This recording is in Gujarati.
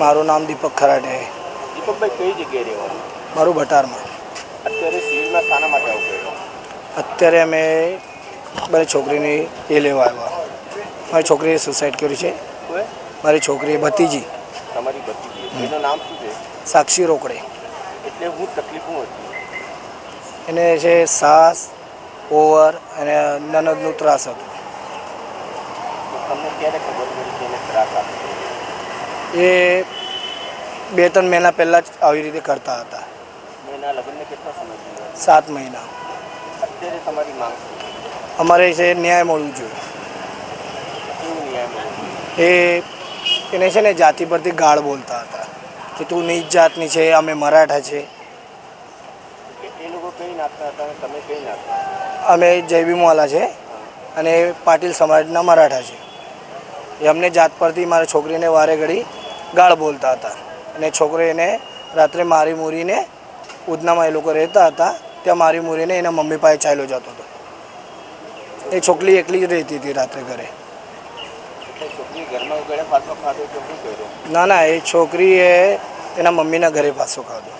મારું નામ દીપક ખરાડે. દીપકભાઈ કઈ જગ્યાએ રહેવાનું મારું ભટારમાં. અત્યારે સિવિલમાં શાના માટે આવું કર્યું અત્યારે અમે મારી છોકરીની એ લેવા આવ્યા. મારી છોકરીએ સુસાઇડ કર્યું છે. મારી છોકરીએ ભતીજી તમારી ભત્રીજી. એનું નામ શું છે? સાક્ષી રોકડે. એટલે હું તકલીફ હતી. એને છે સાસ ઓવર અને નનદનું ત્રાસ હતું. તમને ક્યારે ખબર પડી કે એને ત્રાસ આપે એ બે ત્રણ મહિના પહેલાં જ આવી રીતે કરતા હતા. સાત મહિના? અમારે છે ન્યાય મળવું જોઈએ. એ એને છે ને જાતિ પરથી ગાળ બોલતા હતા કે તું નીચ જાતની છે અમે મરાઠા છે. અમે જયબીમવાલા છે અને પાટીલ સમાજના મરાઠા છે. એમને અમને જાત પરથી મારા છોકરીને વારે ઘડી ગાળ બોલતા હતા. અને છોકરો એને રાત્રે મારી મૂરીને ઉધનામાં એ લોકો રહેતા હતા, ત્યાં મારી મૂરીને એના મમ્મી પાસે ચાલ્યો જતો હતો. એ છોકરી એકલી જ રહેતી હતી રાત્રે ઘરે. ના ના, એ છોકરીએ એના મમ્મીના ઘરે પાછો ખાધો.